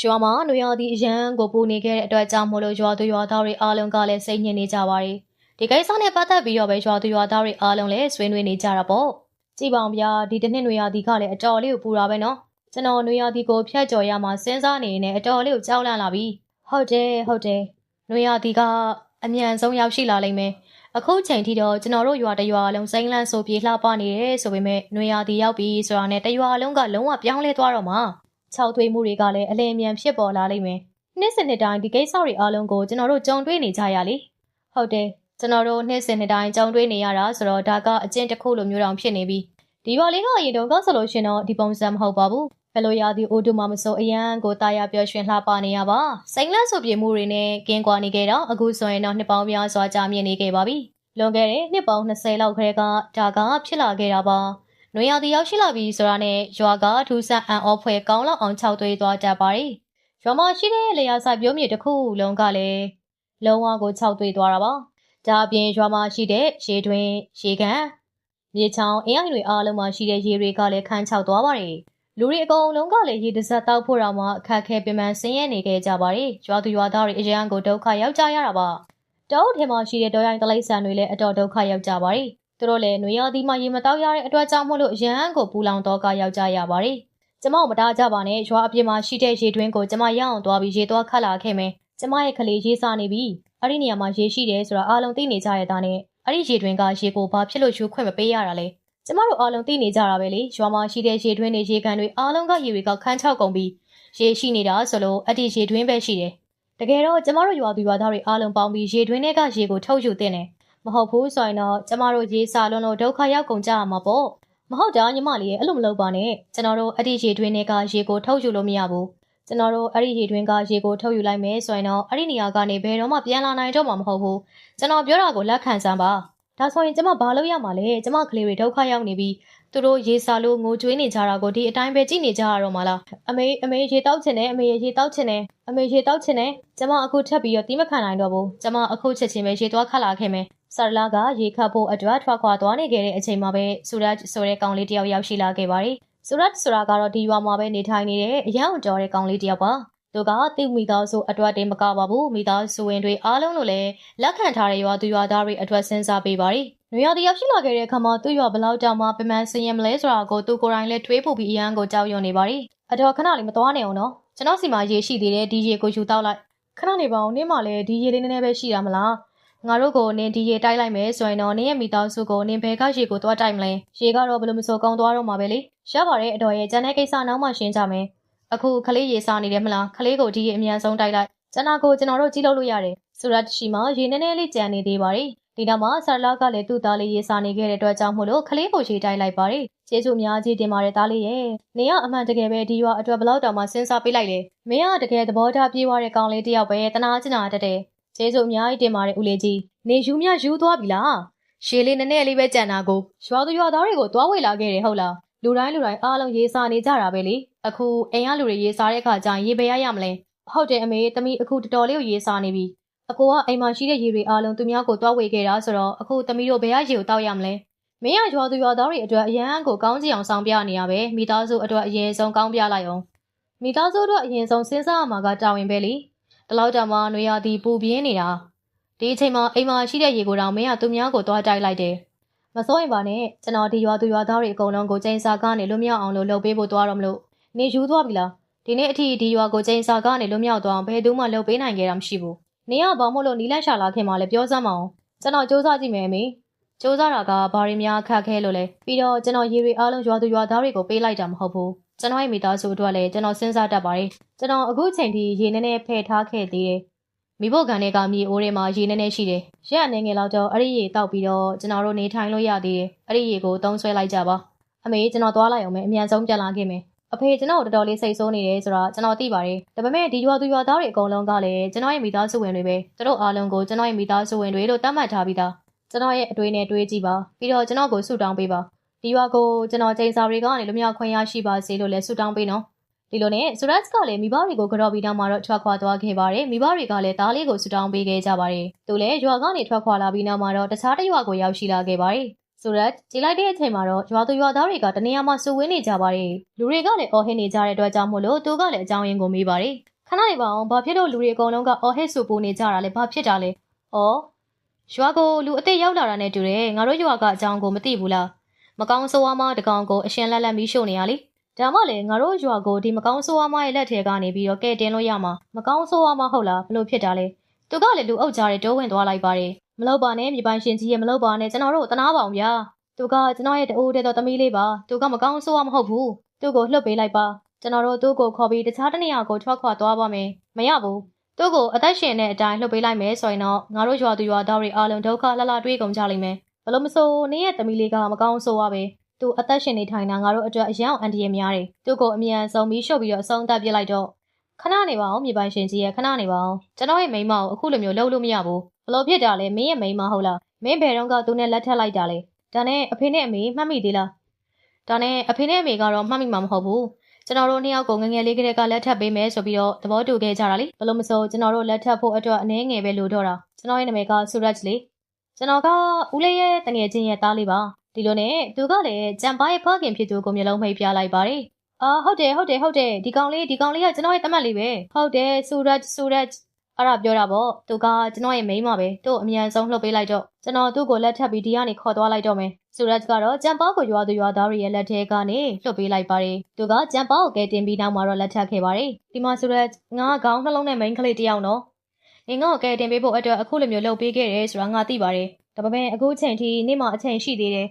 ရွာမှာနွေရာသီအရန်ကိုပူနေခဲ့တဲ့အတွက်ကြောင့်မို့လို့ရွာသူရွာသားတွေအားလုံးကလည်းစိတ်ညစ်နေကြပါတယ်ဒီကိစ္စနဲ့ပတ်သက်ပြီးတော့ပဲရွာသူရွာသားတွေအားလုံးလည်းဆွေးနွေးနေကြတာပေါ့ကြည်ပါအောင်ဗျာဒီတစ်နှစ်နွေရာသီကလည်းအတော်လေးကိုပူတာပဲနော်ကျွန်တော်နွေရာသီကိုဖျက်ကျော်ရမှာစဉ်းစားနေနေအတော်လေးကိုကြောက်လန့်လာပြီဟုတ်တယ်ဟုတ်တယ်နွေရာသီကအမြန်ဆုံးရောက်ရှိလာလိမ့်မယ်အခုချိန်ထိတော့ကျွန်တော်တို့ရွာတစ်ရွာလုံးစိမ့်လန့်ဆိုပြေလှပနေတယ်ဆိုပေမဲ့နွေရာသီရောက်ပြီဆိုတာနဲ့တစ်ရွာလုံးကလုံးဝပြောင်းလဲသွားတော့မှာ ခြောက်သွေးမှုတွေကလည်းအလင်းအမြန်ဖြစ်ပေါ်လာလိမ့်မယ်နှစ်စဉ်နှစ်တိုင်းဒီကိစ္စတွေအားလုံးကိုကျွန်တော်တို့ကြုံတွေ့နေကြရလေဟုတ်တယ်ကျွန်တော်တို့နှစ်စဉ်နှစ်တိုင်းကြုံတွေ့နေရတာဆိုတော့ဒါကအကျင့်တစ်ခုလိုမျိုးတောင်ဖြစ်နေပြီဒီပါလေးကအရင်တုန်းကဆိုလို့ရှင်တော့ဒီပုံစံမဟုတ်ပါဘူးဘယ်လိုရာသီအိုတူမှမဆိုအရန်ကိုတာယာပျော်ရွှင်လှပနေရပါစိမ့်လန့်ဆိုပြေမှုတွေနဲ့ကင်းကွာနေခဲ့တော့အခုဆိုရင်တော့နှစ်ပေါင်းများစွာကြာမြင့်နေခဲ့ပါပြီလွန်ခဲ့တဲ့နှစ်ပေါင်း20လောက်ခရဲကဒါကဖြစ်လာခဲ့တာပါ။ နွေရာသီရောက်ရှိလာပြီဆိုတာနဲ့ရွာကထူးဆန်းအံ့ဩဖွယ်ကောင်းလောက်အောင်ခြောက်သွေးသွားတတ်ပါတယ်။ရွာမှာရှိတဲ့လေယာစာပြိုးမြေတစ်ခုလုံးကလည်းလုံးဝကိုခြောက်သွေးသွားတာပါ။ဒါအပြင်ရွာမှာရှိတဲ့ရေတွင်ရေကန်မြေချောင်းအင်းအိုင်တွေအားလုံးမှာရှိတဲ့ရေတွေကလည်းခန်းချောက်သွားပါတယ်။လူတွေအကုန်လုံးကလည်းရေတစက်တောက်ဖို့တော့မှအခက်ခဲပင်ပန်းဆင်းရဲနေခဲ့ကြပါတယ်။ရွာသူရွာသားတွေအရန်ကိုဒုက္ခရောက်ကြရတာပါ။တောအုပ်ထဲမှာရှိတဲ့တောရိုင်းတလိษံတွေလည်းအတော်ဒုက္ခရောက်ကြပါတယ်။ သူတို့လည်းနွေရာသီမှာရေမတောက်ရတဲ့အတွက်ကြောင့်မို့လို့အရန်ကိုပူလောင်တော့ကရောက်ကြရပါတယ်။ကျမတို့မတားကြပါနဲ့ရွာအပြင်မှာရှိတဲ့ရေတွင်းကိုကျမရအောင်သွားပြီးရေသွားခတ်လာခဲ့မယ်။ကျမရဲ့ကလေးရေးစားနေပြီ။အဲ့ဒီနေရာမှာရေရှိတယ်ဆိုတာအားလုံးသိနေကြရတဲ့နဲ့အဲ့ဒီရေတွင်းကရေကိုဘာဖြစ်လို့ယူခွင့်မပေးရတာလဲ။ကျမတို့အားလုံးသိနေကြတာပဲလေ။ရွာမှာရှိတဲ့ရေတွင်းတွေရေကန်တွေအားလုံးကရေတွေကခန်းချောက်ကုန်ပြီးရေရှိနေတာဆိုလို့အဲ့ဒီရေတွင်းပဲရှိတယ်။တကယ်တော့ကျမတို့ရွာသူရွာသားတွေအားလုံးပေါင်းပြီးရေတွင်းထဲကရေကိုထုတ်ယူတင်တယ်။ မဟုတ်ဘူးဆိုရင်တော့ကျမတို့ရေစာလုံးလို့ဒုက္ခရောက်ကုန်ကြရမှာပေါ့။မဟုတ်တာညီမလေးရဲ့အဲ့လိုမလုပ်ပါနဲ့။ကျွန်တော်တို့အဲ့ဒီရေတွင်းထဲကရေကိုထုတ်ယူလို့မရဘူး။ကျွန်တော်တို့အဲ့ဒီရေတွင်းကရေကိုထုတ်ယူလိုက်မယ်ဆိုရင်တော့အဲ့ဒီနေရာကနေဘယ်တော့မှပြန်လာနိုင်တော့မှာမဟုတ်ဘူး။ကျွန်တော်ပြောတာကိုလက်ခံစမ်းပါ။ဒါဆိုရင်ကျမဘာလုပ်ရမှာလဲ။ကျမကလေးတွေဒုက္ခရောက်နေပြီးသူတို့ရေစာလို့ငိုကြွေးနေကြတာကိုဒီအတိုင်းပဲကြည့်နေကြရတော့မှာလားအမေအမေရေတောက်ချင်တယ်အမေရေတောက်ချင်တယ်အမေရေတောက်ချင်တယ်ကျမအခုထပ်ပြီးတော့တီးမခံနိုင်တော့ဘူးကျမအခုချက်ချင်းပဲရေသွားခတ်လာခဲ့မယ် ဆာရလာကရေခတ်ဖို့အတွက်ထွက်ခွာသွားနေခဲ့တဲ့အချိန်မှာပဲဆူရတ်ဆိုတဲ့ကောင်လေးတယောက်ရောက်ရှိလာခဲ့ပါတယ်ဆူရတ်ဆိုတာကတော့ဒီရွာမှာပဲနေထိုင်နေတဲ့အရန်တော်တဲ့ကောင်လေးတယောက်ပါသူကတိမိသားစုအတွက်တည်းမကပါဘူးမိသားစုဝင်တွေအားလုံးလို့လည်းလက်ခံထားတဲ့ရွာသူရွာသားတွေအတွက်စဉ်းစားပေးပါတယ်။နွေရာသီရောက်ရှိလာခဲ့တဲ့အခါမှာသူ့ရွာဘလောက်တောင်မှပင်ပန်းဆင်းရဲမလဲဆိုတာကိုသူကိုယ်တိုင်လည်းတွေးဖို့ပြီးအရန်ကိုကြောက်ရွံ့နေပါတယ်။အတော်ခဏလေးမသွားနေအောင်နော်။ကျွန်တော်စီမှာရေရှိသေးတယ်ဒီရေကိုယူတောက်လိုက်။ခဏနေပါအောင်နင်းမလည်းဒီရေလေးနည်းနည်းပဲရှိတာမလား။ ငါတို့ကိုနင်းဒီရေတိုက်လိုက်မယ်ဆိုရင်တော့နင်းရဲ့မိသားစုကိုနင်းဘဲကရေကိုသွားတိုက်မလဲ။ရေကတော့ဘယ်လိုမဆိုကောင်းသွားတော့မှာပဲလေ။ရပါတယ်အတော်ရဲ့ကျန်တဲ့ကိစ္စနောက်မှရှင်းကြမယ်။အခုခလေးရေစားနေတယ်မလားခလေးကိုဒီရေအမြန်ဆုံးတိုက်လိုက်ကျန်တာကိုကျွန်တော်တို့ကြည့်လို့လို့ရတယ်ဆိုရတ်ရှိမှရေနည်းနည်းလေးကြံနေသေးပါတယ်ဒီနောက်မှာဆာလာကလည်းသူ့သားလေးရေစားနေခဲ့တဲ့အတွက်ကြောင့်မို့လို့ခလေးကိုရေတိုက်လိုက်ပါတယ်ကျေးဇူးအများကြီးတင်ပါတယ်သားလေးရဲ့နေရအမှန်တကယ်ပဲဒီရွာအတွက်ဘလောက်တောင်မှစဉ်းစားပေးလိုက်လေမင်းကတကယ်သဘောထားပြေးသွားတဲ့ကောင်လေးတယောက်ပဲတနာကျင်တာတက်တယ် ကျေးဇူးအများကြီးတင်ပါတယ်ဦးလေးကြီးနေယူမြယူသွားပြီလားရှေးလေးနည်းနည်းလေးပဲကြံတာကိုရွာသူရွာသားတွေကိုတွားဝေလာခဲ့တယ်ဟုတ်လားလူတိုင်းလူတိုင်းအားလုံးရေးစားနေကြတာပဲလေအခုအိမ်ကလူတွေရေးစားတဲ့ခါကျရင်ရေပဲရရမလဲဟုတ်တယ်အမေသမီးအခုတော်တော်လေးကိုရေးစားနေပြီအကိုကအိမ်မှာရှိတဲ့ရေတွေအားလုံးသူများကိုတွားဝေခဲ့တာဆိုတော့အခုသမီးတို့ဘယ်ရရေကိုတောက်ရမလဲမင်းရရွာသူရွာသားတွေအတွက်အရန်ကိုကောင်းစီအောင်ဆောင်ပြနေရပဲမိသားစုအတွက်အရင်ဆုံးကောင်းပြလိုက်အောင်မိသားစုအတွက်အရင်ဆုံးစဉ်းစားရမှာကတာဝန်ပဲလေ ဒီလောက်တောင်မှနွေရာသီပူပြင်းနေတာဒီအချိန်မှာအိမ်မှာရှိတဲ့ရေကိုတောင်မင်းကသူများကိုတွားတိုက်လိုက်တယ်မစိုးရင်ပါနဲ့ကျွန်တော်ဒီရွာသူရွာသားတွေအကုန်လုံးကိုချိန်စာကနေလွတ်မြောက်အောင်လို့လုပ်ပေးဖို့တွားတော့မလို့နေယူသွားပြီလားဒီနေ့အထိဒီရွာကိုချိန်စာကနေလွတ်မြောက်သွားအောင်ဘယ်သူမှလုပ်ပေးနိုင်ခဲ့တာမရှိဘူးနေရဘာမို့လို့နီလန့်ရှာလာခင်မှလည်းပြောစမ်းမအောင်ကျွန်တော်စူးစမ်းကြည့်မယ်အမေစူးစမ်းတာကဘာတွေများခက်ခဲလို့လဲပြီးတော့ကျွန်တော်ရေတွေအားလုံးရွာသူရွာသားတွေကိုပေးလိုက်တာမဟုတ်ဘူး ကျွန်တော်ရဲ့မိသားစုအတွက်လည်းကျွန်တော်စဉ်းစားတတ်ပါတယ်ကျွန်တော်အခုချိန်ထိရေနည်းနည်းဖယ်ထားခဲ့သေးတယ်မိဖို့ကန်တွေကမြေအိုးထဲမှာရေနည်းနည်းရှိတယ်။ရက်အနေငယ်လောက်တော့အဲ့ဒီရေတောက်ပြီးတော့ကျွန်တော်တို့နေထိုင်လို့ရသေးတယ်။အဲ့ဒီရေကိုသုံးဆွဲလိုက်ကြပါ။အမေကျွန်တော်သွားလိုက်အောင်မယ်အမြန်ဆုံးပြန်လာခဲ့မယ်။အဖေကျွန်တော်တော်တော်လေးစိတ်ဆိုးနေတယ်ဆိုတာကျွန်တော်သိပါတယ်။ဒါပေမဲ့ဒီရွာသူရွာသားတွေအကုန်လုံးကလည်းကျွန်တော်ရဲ့မိသားစုဝင်တွေပဲ။သူတို့အားလုံးကိုကျွန်တော်ရဲ့မိသားစုဝင်တွေလို့သတ်မှတ်ထားပြီးသား။ကျွန်တော်ရဲ့အတွေ့နဲ့တွေးကြည့်ပါ။ပြီးတော့ကျွန်တော်ကိုဆုတောင်းပေးပါ။ ဒီရွာကိုကျွန်တော်ချိန်စာတွေကနေလူမျိုးခွင့်ရရှိပါစေလို့လည်းဆုတောင်းပေးနော်။ဒီလိုနဲ့ဆူရတ်ကလည်းမိဘတွေကိုကြော်ပြီးနောက်မှာတော့ထွက်ခွာသွားခဲ့ပါတယ်မိဘတွေကလည်းသားလေးကိုဆူတောင်းပေးခဲ့ကြပါတယ်သူလည်းရွာကနေထွက်ခွာလာပြီးနောက်မှာတော့တခြားတစ်ရွာကိုရောက်ရှိလာခဲ့ပါတယ်ဆိုရက်ကြည်လိုက်တဲ့အချိန်မှာတော့ရွာသူရွာသားတွေကတနေရာမှာစုဝေးနေကြပါတယ်လူတွေကလည်းအော်ဟစ်နေကြတဲ့အတွက်ကြောင့်မို့လို့သူကလည်းအကြောင်းရင်းကိုမေးပါတယ်ခဏနေပါအောင်ဘာဖြစ်လို့လူတွေအကုန်လုံးကအော်ဟစ်ဆူပူနေကြတာလဲဘာဖြစ်တာလဲအော်ရွာကိုလူအစ်စ်ရောက်လာတာနဲ့တူတယ်ငါတို့ရွာကအကြောင်းကိုမသိဘူးလား မကောင်းဆိုးဝါးမတကောင်ကိုအရှင်လက်လက်မီးရှို့နေရလေဒါမှလည်းငါတို့ရွာကိုဒီမကောင်းဆိုးဝါးမရဲ့လက်ထဲကနေပြီးတော့ကဲတင်လို့ရမှာမကောင်းဆိုးဝါးမဟုတ်လားဘလို့ဖြစ်တာလဲသူကလည်းလူအုပ်ကြားတွေတိုးဝင်သွားလိုက်ပါတယ်မလောက်ပါနဲ့မြေပိုင်ရှင်ကြီးရဲ့မလောက်ပါနဲ့ကျွန်တော်တို့တနာပါအောင်ဗျာသူကကျွန်တော်ရဲ့တူတဲ့တော့သမီးလေးပါသူကမကောင်းဆိုးဝါးမဟုတ်ဘူးသူ့ကိုလှုပ်ပေးလိုက်ပါကျွန်တော်တို့သူ့ကိုခေါ်ပြီးတခြားတနေရာကိုထွက်ခွာသွားပါမယ်မရဘူးသူ့ကိုအသက်ရှင်တဲ့အတိုင်းလှုပ်ပေးလိုက်မယ်ဆိုရင်တော့ငါတို့ရွာသူရွာသားတွေအားလုံးဒုက္ခလှလှတွေးကုန်ကြလိမ့်မယ် ဘလို့မဆိုနင်းရဲ့သမီးလေးကမကောင်းဆိုးဝါးပဲသူအသက်ရှင်နေထိုင်တာငါတို့အတွက်အရန်အန်တီရများတယ်သူ့ကိုအမြန်ဆုံးပြီးရှုပ်ပြီးတော့အဆုံးသတ်ပြလိုက်တော့ခဏနေပါအောင်မြေပိုင်ရှင်ကြီးရဲ့ခဏနေပါအောင်ကျွန်တော်ရဲ့မိန်းမကိုအခုလိုမျိုးလှုပ်လို့မရဘူးဘလို့ဖြစ်တာလဲမင်းရဲ့မိန်းမဟုတ်လားမင်းဘယ်တော့ကသူနဲ့လက်ထပ်လိုက်တာလဲဒါနဲ့အဖေနဲ့အမေမှတ်မိသေးလားဒါနဲ့အဖေနဲ့အမေကတော့မှတ်မိမှာမဟုတ်ဘူးကျွန်တော်တို့နှစ်ယောက်ကိုငငယ်လေးကလေးကလက်ထပ်ပေးမယ်ဆိုပြီးတော့သဘောတူခဲ့ကြတာလေဘလို့မဆိုကျွန်တော်တို့လက်ထပ်ဖို့အတွက်အနည်းငယ်ပဲလိုတော့တာကျွန်တော်ရဲ့နာမည်ကဆူရတ်လေ ကျွန်တော်ကဦးလေးရဲ့တငယ်ချင်းရဲ့သားလေးပါဒီလိုနဲ့သူကလည်းကြံပါရဲ့ဖခင်ဖြစ်သူကိုမျိုးလုံးမိတ်ပြလိုက်ပါတယ်အာဟုတ်တယ်ဟုတ်တယ်ဟုတ်တယ်ဒီကောင်လေးဒီကောင်လေးကကျွန်တော်ရဲ့တမတ်လေးပဲဟုတ်တယ်ဆူရတ်ဆူရတ်အဲ့ဒါပြောတာပေါ့သူကကျွန်တော်ရဲ့မိန်းမပဲသူ့အမြန်ဆုံးလှုပ်ပေးလိုက်တော့ကျွန်တော်သူ့ကိုလက်ထပ်ပြီးဒီကနေခေါ်သွားလိုက်တော့မယ်ဆူရတ်ကတော့ကြံပါကိုရွာသူရွာသားတွေရဲ့လက်ထဲကနေလှုပ်ပေးလိုက်ပါတယ်သူကကြံပါကိုကဲတင်ပြီးနောက်မှာတော့လက်ထပ်ခဲ့ပါတယ်ဒီမှာဆူရတ်ငါခေါင်းနှလုံးနဲ့မိန်းကလေးတယောက်နော် ငင်ငေါ့ကဲတင်ပေးဖို့အတွက်အခုလိုမျိုးလှုပ်ပေးခဲ့တယ်ဆိုတာငါသိပါတယ်ဒါပေမဲ့အခုချိန်ထိနေ့မှအချိန်ရှိသေးတယ်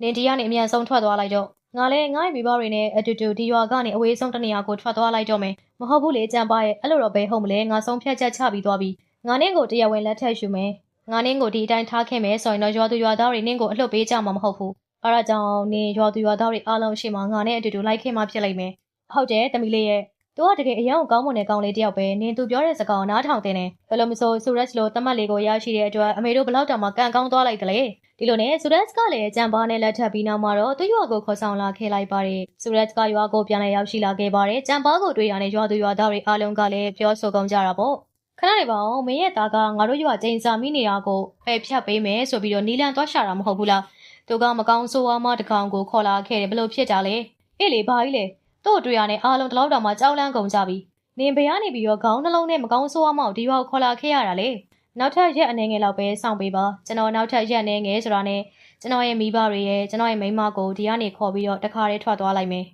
နင်ဒီကနေအမြန်ဆုံးထွက်သွားလိုက်တော့ငါလည်းငါ့ရဲ့မိဘတွေနဲ့အတူတူဒီရွာကနေအဝေးဆုံးတနေရာကိုထွက်သွားလိုက်တော့မယ်မဟုတ်ဘူးလေကြံပါရဲ့အဲ့လိုတော့ဘယ်ဟုတ်မလဲငါဆုံးဖြတ်ချက်ချပြီးသွားပြီငါနင်းကိုတရားဝင်လက်ထပ်ယူမယ်ငါနင်းကိုဒီအတိုင်းထားခဲ့မယ်ဆိုရင်တော့ရွာသူရွာသားတွေနင်းကိုအလှုပ်ပေးကြမှာမဟုတ်ဘူးအဲ့ဒါကြောင့်နင်ရွာသူရွာသားတွေအားလုံးရှိမှငါနဲ့အတူတူလိုက်ခဲ့မှဖြစ်လိမ့်မယ်ဟုတ်တယ်တမီလေးရဲ့ သူကတကယ်အယောင်ကောင်းမွန်တဲ့ကောင်းလေးတယောက်ပဲနင်သူပြောတဲ့စကားကိုနားထောင်တင်တယ်ဘယ်လိုမဆိုဆူရက်လိုတမတ်လေးကိုရရှိတဲ့အတွက်အမေတို့ဘလောက်တောင်မှကန်ကောင်းသွားလိုက်တယ်လေဒီလိုနဲ့ဆူရက်စ်ကလည်းကြံပါနဲ့လက်ထပ်ပြီးနောက်မှာတော့သူ့ရွာကိုခေါ်ဆောင်လာခဲ့လိုက်ပါတယ်ဆူရက်စ်ကရွာကိုပြန်လည်ရောက်ရှိလာခဲ့ပါတယ်ကြံပါကိုတွေ့ရတဲ့ရွာသူရွာသားတွေအားလုံးကလည်းပြောဆိုကုန်ကြတာပေါ့ခဏနေပါအောင်မင်းရဲ့သားကငါတို့ရွာကျင်းစာမိနေတာကိုဖယ်ဖြတ်ပေးမယ်ဆိုပြီးတော့နီလန်သွားရှာတာမဟုတ်ဘူးလားသူကမကောင်းဆိုးဝါးမတကောင်ကိုခေါ်လာခဲ့တယ်ဘလို့ဖြစ်တာလဲအေးလေဘာကြီးလဲ သူ့တွေ့ရတဲ့အားလုံးတလောက်တောင်မှကြောက်လန့်ကုန်ကြပြီနင်ဘယ်ကနေပြီးတော့ခေါင်းနှလုံးနဲ့မကောင်းဆိုးဝါးမောက်ဒီရွာကိုခေါ်လာခဲ့ရတာလေနောက်ထပ်ရက်အနေငယ်လောက်ပဲစောင့်ပေးပါကျွန်တော်နောက်ထပ်ရက်အနေငယ်ဆိုတာနဲ့ကျွန်တော်ရဲ့မိဘတွေရဲ့ကျွန်တော်ရဲ့မိန်းမကိုဒီကနေခေါ်ပြီးတော့တခါတည်းထွက်သွားလိုက်မယ်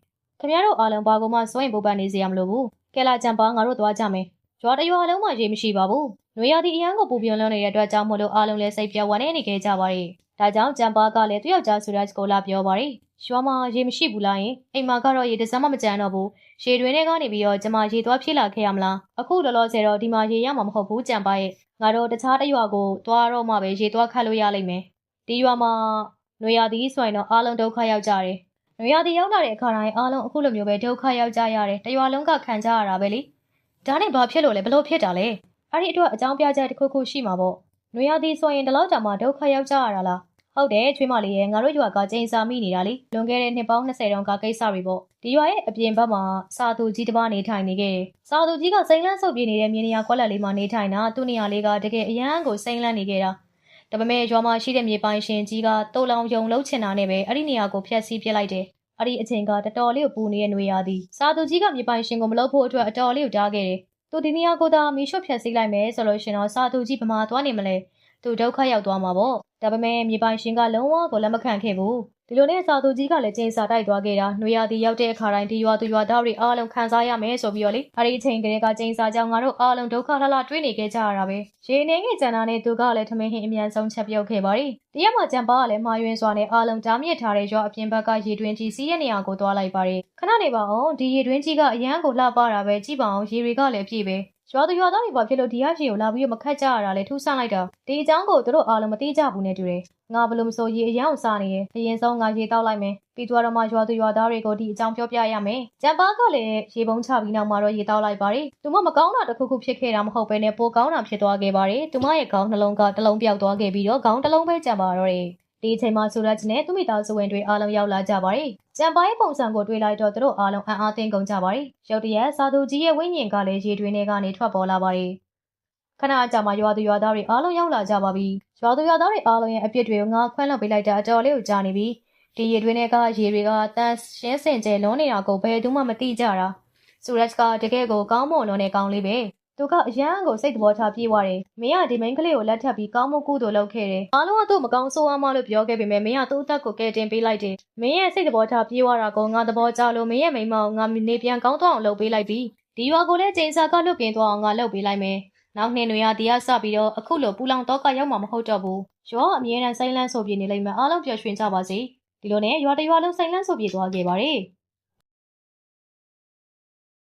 ခင်ဗျားတို့အားလုံးဘာကမှစိုးရင်ပူပန်နေစေရမလို့ဘူးကဲလာကြံပါငါတို့သွားကြမယ်ရွာတရွာလုံးမှာရေမရှိပါဘူး။နွေရာသီအရန်ကိုပူပြင်းလွန်းနေတဲ့အတွက်ကြောင့်မို့လို့အားလုံးလည်းစိတ်ပြဝမ်းနေနေခဲ့ကြပါရဲ့။ဒါကြောင့်ကြံပါကလည်းသူ့ယောက်ျားဆူရက်ကိုလာပြောပါရဲ့။ ရွာမှာရေမရှိဘူးလားယင်။အိမ်မှာကတော့ရေတစ်စမ်းမှမကြမ်းတော့ဘူး။ရေတွင်ထဲကနေပြီးတော့ကျမရေသွားဖြည့်လာခဲ့ရမလား။အခုလောလောဆယ်တော့ဒီမှာရေရမှာမဟုတ်ဘူးကြံပါရဲ့။ငါတို့တခြားတရွာကိုသွားတော့မှပဲရေသွားခတ်လို့ရလိမ့်မယ်။ဒီရွာမှာနွေရာသီဆိုရင်တော့အားလုံးဒုက္ခရောက်ကြတယ်။နွေရာသီရောက်လာတဲ့အခါတိုင်းအားလုံးအခုလိုမျိုးပဲဒုက္ခရောက်ကြရတယ်။တရွာလုံးကခံကြရတာပဲလေ။ဒါနဲ့ဘာဖြစ်လို့လဲဘလို့ဖြစ်တာလဲအဲ့ဒီအတွက်အကြောင်းပြချက်တစ်ခုခုရှိမှာပေါ့နွေရာသီဆိုရင်ဒီလောက်ကြာမှဒုက္ခရောက်ကြရတာလား ဟုတ်တယ်ချွေးမလေးရဲ့ငါတို့ရွာကကျင်းစာမိနေတာလေလွန်ခဲ့တဲ့နှစ်ပေါင်း20တောင်ကကိစ္စတွေပေါ့ဒီရွာရဲ့အပြင်ဘက်မှာစာသူကြီးတစ်ပါးနေထိုင်နေခဲ့တယ်စာသူကြီးကစိမ့်လန်းဆုပ်ပြေးနေတဲ့မြေနေရာကွက်လက်လေးမှာနေထိုင်တာသူ့နေရာလေးကတကယ်အရန်ကိုစိမ့်လန်းနေခဲ့တာဒါပေမဲ့ရွာမှာရှိတဲ့မြေပိုင်ရှင်ကြီးကတိုးလောင်ယုံလှုပ်ချင်တာနဲ့ပဲအဲ့ဒီနေရာကိုဖျက်ဆီးပစ်လိုက်တယ်အဲ့ဒီအချိန်ကတော်တော်လေးကိုပူနေတဲ့ຫນွေရာသီစာသူကြီးကမြေပိုင်ရှင်ကိုမလုပ်ဖို့အတွက်အတော်လေးကိုတားခဲ့တယ်သူဒီနေရာကိုသာမီးရှို့ဖျက်ဆီးလိုက်မယ်ဆိုလို့ရှင်တော့စာသူကြီးဗမာသွားနေမလဲသူဒုက္ခရောက်သွားမှာပေါ့ ဒါပေမဲ့မြေပိုင်ရှင်ကလုံးဝကိုလက်မခံခဲ့ဘူးဒီလိုနဲ့စာသူကြီးကလည်းကျင်းစာတိုက်သွားခဲ့တာနှွေရသည်ရောက်တဲ့အခါတိုင်းဒီရွာသူရွာသားတွေအားလုံးခံစားရမယ်ဆိုပြီးတော့လေအဲဒီအချိန်ကလေးကကျင်းစာကြောင့်ငါတို့အားလုံးဒုက္ခလှလှတွေးနေခဲ့ကြရတာပဲရေနေငယ်ကျန်တာနဲ့သူကလည်းထမင်းဟင်းအမြန်ဆုံးချက်ပြုတ်ခဲ့ပါရီတရက်မှကြံပါကလည်းမှားယွင်းစွာနဲ့အားလုံးဓာမြစ်ထားတဲ့ရွာအပြင်ဘက်ကရေတွင်းကြီးစီးရဲ့နေရာကိုသွားလိုက်ပါရီခဏနေပါအောင်ဒီရေတွင်းကြီးကအရန်ကိုလှပတာပဲကြည့်ပါအောင်ရေတွေကလည်းပြည့်ပဲ ရွာသူရွာသားတွေဘာဖြစ်လို့ဒီရရှိကိုလာပြီးတော့မခတ်ကြရတာလဲထူးဆန်းလိုက်တာဒီအကြောင်းကိုသူတို့အားလုံးမသိကြဘူးနဲ့တူတယ်ငါဘလို့မဆိုရေအရန်ကိုစားနေရဲ့အရင်ဆုံးငါရေတောက်လိုက်မယ်ပြီးတော့မှရွာသူရွာသားတွေကိုဒီအကြောင်းပြောပြရမယ်ကြံပါကလည်းရေပုံးချပြီးနောက်မှာတော့ရေတောက်လိုက်ပါရီသူမမကောင်းတာတစ်ခုခုဖြစ်ခဲ့တာမဟုတ်ပဲနဲ့ပိုကောင်းတာဖြစ်သွားခဲ့ပါရီသူမရဲ့ခေါင်းနှလုံးကတစ်လုံးပြောက်သွားခဲ့ပြီးတော့ခေါင်းတစ်လုံးပဲကြံပါတော့တယ်ဒီအချိန်မှာဆိုရက်နဲ့သူမိသားစုဝင်တွေအားလုံးရောက်လာကြပါတယ်။ ကြံပိုင်းပုံစံကိုတွေ့လိုက်တော့သူတို့အားလုံးအံ့အားသင့်ကုန်ကြပါတယ်။ရုတ်တရက်စာသူကြီးရဲ့ဝိညာဉ်ကလည်းရေတွင်းထဲကနေထွက်ပေါ်လာပါတယ်ခဏအကြာမှာရွာသူရွာသားတွေအားလုံးရောက်လာကြပါပြီရွာသူရွာသားတွေအားလုံးရဲ့အပြစ်တွေကိုငါခွင့်လွှတ်ပေးလိုက်တာအတော်လေးကိုကြာနေပြီဒီရေတွင်းတွေကရေတွေကတန်ရှင်းစင်ကျဲလုံးနေတာကိုဘယ်သူမှမသိကြတာဆူရက်ကတကယ်ကိုကောင်းမွန်လုံးနဲ့ကောင်းလေးပဲ သူကအရန်ကိုစိတ်သဘောထားပြေးသွားတယ်မင်းကဒီမိန်းကလေးကိုလက်ထပ်ပြီးကောင်းမှုကုသိုလ်လုပ်ခဲ့တယ်အားလုံးကသူ့မကောင်းဆိုးအောင်မလို့ပြောခဲ့ပေမဲ့မင်းကသူ့အသက်ကိုကယ်တင်ပေးလိုက်တယ်မင်းရဲ့စိတ်သဘောထားပြေးသွားတာကိုငါသဘောကျလို့မင်းရဲ့မိန်းမကိုငါနေပြန်ကောင်းသွားအောင်လုပ်ပေးလိုက်ပြီဒီရွာကိုလည်းချိန်စာကလွတ်ပြင်သွားအောင်ငါလုပ်ပေးလိုက်မယ်နောက်နှစ်နေရာတရားစပြီးတော့အခုလိုပူလောင်တော့ကရောက်မှာမဟုတ်တော့ဘူး။ရွာအမြဲတမ်းစိမ့်လန်းဆိုပြေနေလိမ့်မယ်အားလုံးပျော်ရွှင်ကြပါစေ။ဒီလိုနဲ့ရွာတစ်ရွာလုံးစိမ့်လန်းဆိုပြေသွားခဲ့ပါတယ်